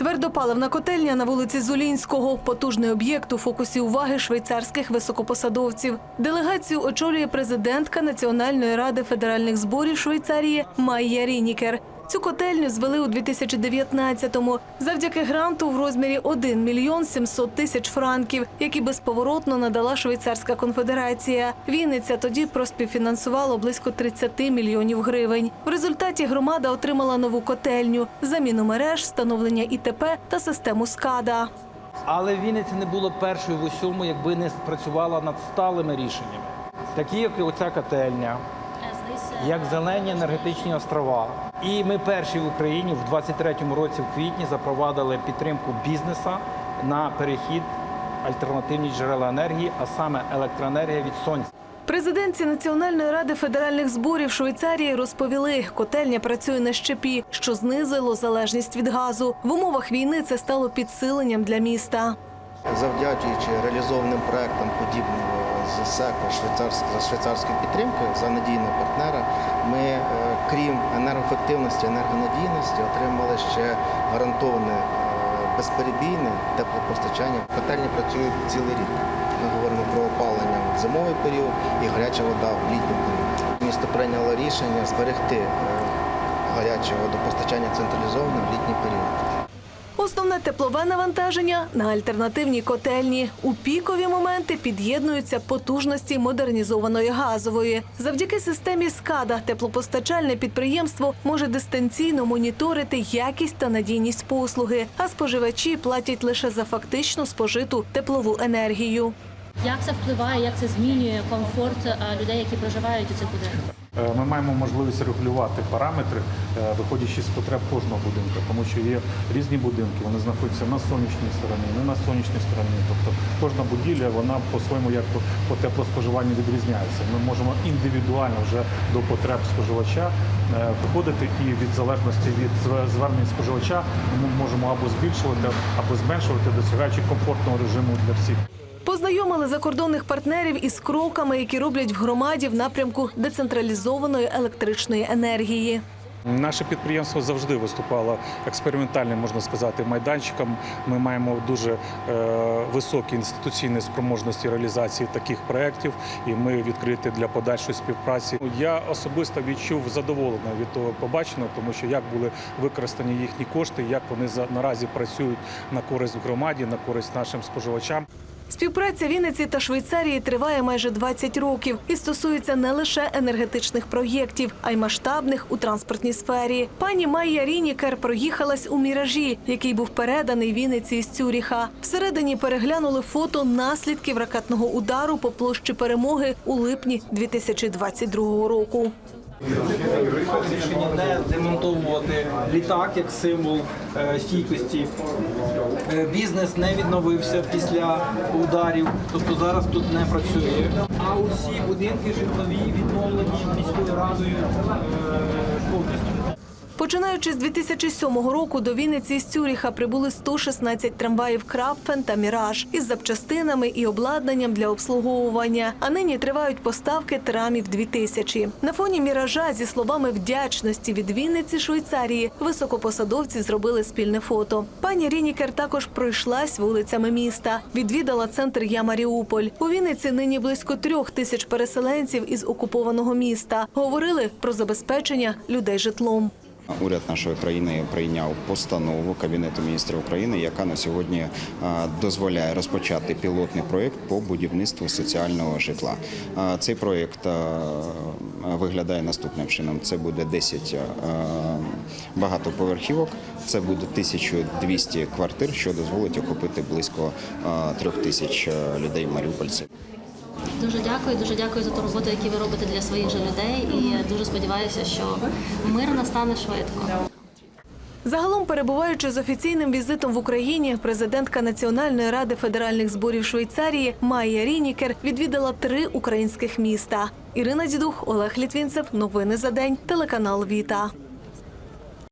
Твердопаливна котельня на вулиці Зулінського потужний об'єкт у фокусі уваги швейцарських високопосадовців. Делегацію очолює президентка Національної ради федеральних зборів Швейцарії Майя Рінікер. Цю котельню звели у 2019-му завдяки гранту в розмірі 1 мільйон 700 тисяч франків, які безповоротно надала Швейцарська конфедерація. Вінниця тоді проспівфінансувала близько 30 мільйонів гривень. В результаті громада отримала нову котельню, заміну мереж, встановлення ІТП та систему СКАДА. Але Вінниця не була першою в усьому, якби не працювала над сталими рішеннями, такі як і оця котельня, як зелені енергетичні острова. І ми перші в Україні в 23-му році в квітні запровадили підтримку бізнеса на перехід альтернативні джерела енергії, а саме електроенергія від сонця. Президентці Національної ради федеральних зборів Швейцарії розповіли, котельня працює на щепі, що знизило залежність від газу. В умовах війни це стало підсиленням для міста. Завдячуючи реалізованим проектам подібного з СЕКО за швейцарською підтримкою за надійного партнера, ми, е, крім енергоефективності, енергонадійності, отримали ще гарантоване е, безперебійне теплопостачання. Котельні працюють цілий рік. Ми говоримо про опалення в зимовий період і гаряча вода в літній період. Місто прийняло рішення зберегти е, гаряче водопостачання централізоване в літній період. Основне теплове навантаження на альтернативній котельні. У пікові моменти під'єднуються потужності модернізованої газової. Завдяки системі СКАДА теплопостачальне підприємство може дистанційно моніторити якість та надійність послуги, а споживачі платять лише за фактично спожиту теплову енергію. Як це впливає, як це змінює комфорт е, людей, які проживають у цих будинках? Е, Ми маємо можливість регулювати параметри, е, виходячи з потреб кожного будинку, тому що є різні будинки, вони знаходяться на сонячній стороні, не на сонячній стороні. Тобто кожна будівля вона по-своєму як по- по теплоспоживанню відрізняється. Ми можемо індивідуально вже до потреб споживача е, виходити і від залежності від звернень споживача ми можемо або збільшувати, або зменшувати, досягаючи комфортного режиму для всіх. Познайомили закордонних партнерів із кроками, які роблять в громаді в напрямку децентралізованої електричної енергії. Наше підприємство завжди виступало експериментальним, можна сказати, майданчиком. Ми маємо дуже е, високі інституційні спроможності реалізації таких проєктів, і ми відкриті для подальшої співпраці. Я особисто відчув задоволення від того побаченого, тому що як були використані їхні кошти, як вони наразі працюють на користь громаді, на користь нашим споживачам. Співпраця Вінниці та Швейцарії триває майже 20 років і стосується не лише енергетичних проєктів, а й масштабних у транспортній сфері. Пані Майя Рінікер проїхалась у міражі, який був переданий Вінниці із Цюріха. Всередині переглянули фото наслідків ракетного удару по площі перемоги у липні 2022 року. Рішення не демонтовувати літак як символ е, стійкості. Е, Бізнес не відновився після ударів, тобто зараз тут не працює. А усі будинки житлові відновлені міською радою е, повністю. Починаючи з 2007 року до Вінниці із Цюріха прибули 116 трамваїв Крапфен та Міраж із запчастинами і обладнанням для обслуговування. А нині тривають поставки трамів 2000. На фоні міража зі словами вдячності від Вінниці Швейцарії високопосадовці зробили спільне фото. Пані Рінікер також пройшлась вулицями міста. Відвідала центр Я Маріуполь. У Вінниці нині близько трьох тисяч переселенців із окупованого міста. Говорили про забезпечення людей житлом. Уряд нашої країни прийняв постанову Кабінету міністрів України, яка на сьогодні е, дозволяє розпочати пілотний проєкт по будівництву соціального житла. Е, Цей проєкт е, виглядає наступним чином: це буде 10 е, багатоповерхівок, це буде 1200 квартир, що дозволить охопити близько трьох тисяч людей маріупольців. Дуже дякую, дуже дякую за ту роботу, яку ви робите для своїх же людей. І дуже сподіваюся, що мир настане швидко. Загалом, перебуваючи з офіційним візитом в Україні, президентка Національної ради федеральних зборів Швейцарії Майя Рінікер відвідала три українських міста. Ірина Дідух, Олег Літвінцев. Новини за день. Телеканал Віта.